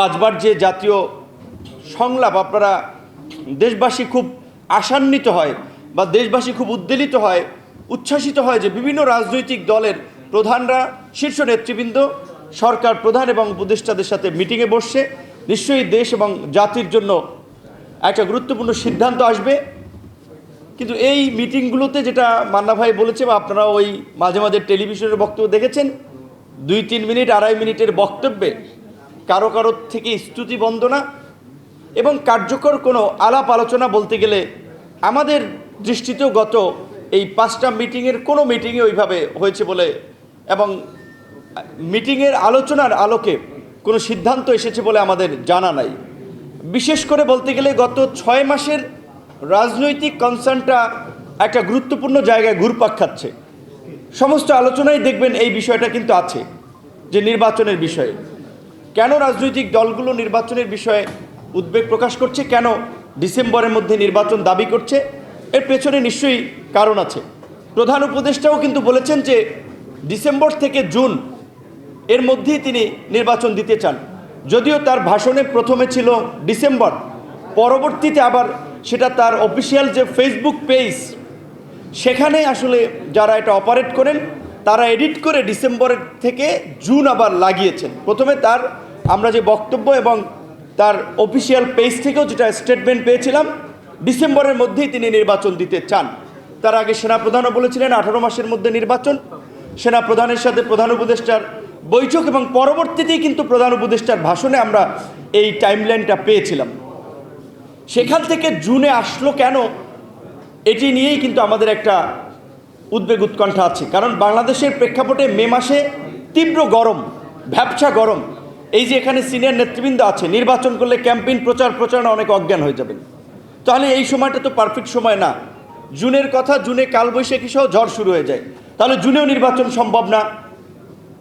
পাঁচবার যে জাতীয় সংলাপ আপনারা দেশবাসী খুব আশান্বিত হয় বা দেশবাসী খুব উদ্বেলিত হয়, উচ্ছ্বাসিত হয় যে বিভিন্ন রাজনৈতিক দলের প্রধানরা, শীর্ষ নেতৃবৃন্দ, সরকার প্রধান এবং উপদেষ্টাদের সাথে মিটিংয়ে বসছে। নিশ্চয়ই দেশ এবং জাতির জন্য একটা গুরুত্বপূর্ণ সিদ্ধান্ত আসবে। কিন্তু এই মিটিংগুলোতে যেটা মান্না ভাই বলেছে বা আপনারা ওই মাঝে মাঝে টেলিভিশনের বক্তব্য দেখেছেন, দুই তিন মিনিট, আড়াই মিনিটের বক্তব্যে কারও কারোর থেকে স্তুতি বন্দনা এবং কার্যকর কোনো আলাপ আলোচনা বলতে গেলে আমাদের দৃষ্টিতেও গত এই পাঁচটা মিটিংয়ের কোনো মিটিংয়ে ওইভাবে হয়েছে বলে এবং মিটিংয়ের আলোচনার আলোকে কোনো সিদ্ধান্ত এসেছে বলে আমাদের জানা নাই। বিশেষ করে বলতে গেলে গত ছয় মাসের রাজনৈতিক কনসার্নটা একটা গুরুত্বপূর্ণ জায়গায় ঘুরপাক খাচ্ছে। সমস্ত আলোচনায় দেখবেন এই বিষয়টা কিন্তু আছে, যে নির্বাচনের বিষয়ে। কেন রাজনৈতিক দলগুলো নির্বাচনের বিষয়ে উদ্বেগ প্রকাশ করছে? কেন ডিসেম্বরের মধ্যে নির্বাচন দাবি করছে? এর পেছনে নিশ্চয়ই কারণ আছে। প্রধান উপদেষ্টাও কিন্তু বলেছেন যে ডিসেম্বর থেকে জুন এর মধ্যেই তিনি নির্বাচন দিতে চান। যদিও তার ভাষণে প্রথমে ছিল ডিসেম্বর, পরবর্তীতে আবার সেটা তার অফিসিয়াল যে ফেসবুক পেজ, সেখানে আসলে যারা এটা অপারেট করেন তারা এডিট করে ডিসেম্বরের থেকে জুন আবার লাগিয়েছেন। প্রথমে তার আমরা যে বক্তব্য এবং তার অফিসিয়াল পেজ থেকেও যেটা স্টেটমেন্ট পেয়েছিলাম, ডিসেম্বরের মধ্যেই তিনি নির্বাচন দিতে চান। তার আগে সেনাপ্রধানও বলেছিলেন, আঠারো মাসের মধ্যে নির্বাচন। সেনাপ্রধানের সাথে প্রধান উপদেষ্টার বৈঠক এবং পরবর্তীতেই কিন্তু প্রধান উপদেষ্টার ভাষণে আমরা এই টাইমলাইনটা পেয়েছিলাম। সেখান থেকে জুনে আসলো কেন, এটি নিয়েই কিন্তু আমাদের একটা উদ্বেগ উৎকণ্ঠা আছে। কারণ বাংলাদেশের প্রেক্ষাপটে মে মাসে তীব্র গরম, ভ্যাবসা গরম। এই যে এখানে সিনিয়র নেতৃবৃন্দ আছে, নির্বাচন করলে ক্যাম্পেইন প্রচার প্রচারণা অনেক অজ্ঞান হয়ে যাবেন। তাহলে এই সময়টা তো পারফেক্ট সময় না। জুনের কথা, জুনে কালবৈশাখী সহ ঝড় শুরু হয়ে যায়। তাহলে জুনেও নির্বাচন সম্ভব না।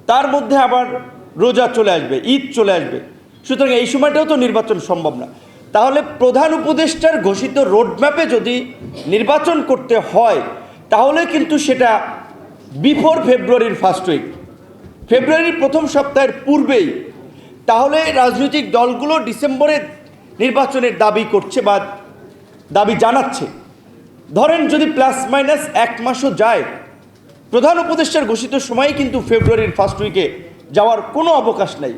তার মধ্যে আবার রোজা চলে আসবে, ঈদ চলে আসবে। সুতরাং এই সময়টাও তো নির্বাচন সম্ভব না। তাহলে প্রধান উপদেষ্টার ঘোষিত রোডম্যাপে যদি নির্বাচন করতে হয় তাহলে কিন্তু সেটা বিফোর ফেব্রুয়ারির ফার্স্ট উইক ফেব্রুয়ারির প্রথম সপ্তাহের পূর্বেই। তাহলে রাজনৈতিক দলগুলো ডিসেম্বরের নির্বাচনের দাবি করছে বা দাবি জানাচ্ছে। ধরেন যদি প্লাস মাইনাস এক মাসও যায়, প্রধান উপদেষ্টার ঘোষিত সময় কিন্তু ফেব্রুয়ারির ফার্স্ট উইকে যাওয়ার কোনো অবকাশ নাই।